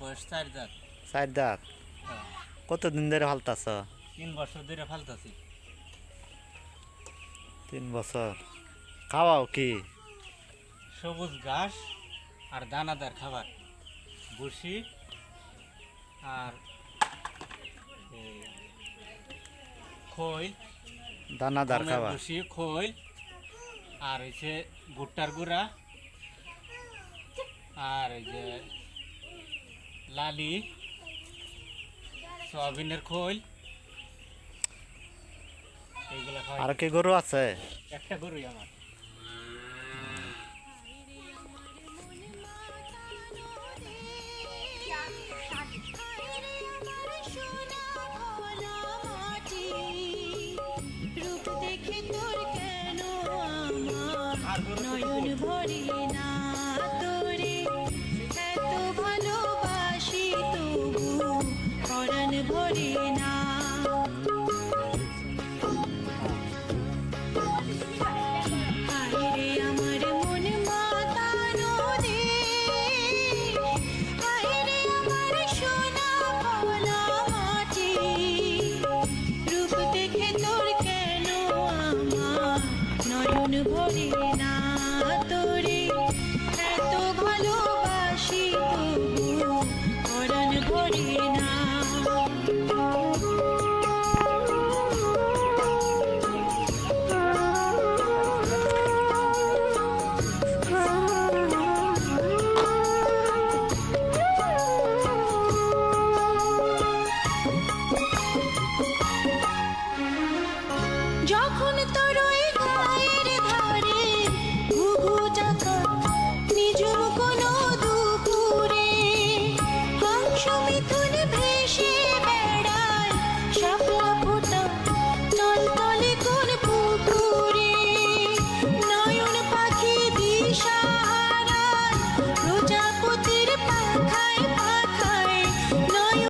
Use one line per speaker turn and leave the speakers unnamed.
বয়স চার দাঁত।
চার দাঁত?
হ্যাঁ।
কতদিন ধরে ফালতাছ?
তিন বছর ধরে ফালতাছি।
তিন বছর। খাওয়াও কি?
সবুজ ঘাস আর দানাদার খাবার। ভুসি আর খৈল।
দানাদার খাবার।
ভুসি খৈল আর হচ্ছে ভুট্টার গুঁড়া। আর এই যে লালি সয়াবিনের খোল এইগুলা
আর কি গরু আছে?
একটা গরুই আমার। যখন তোর গায়ের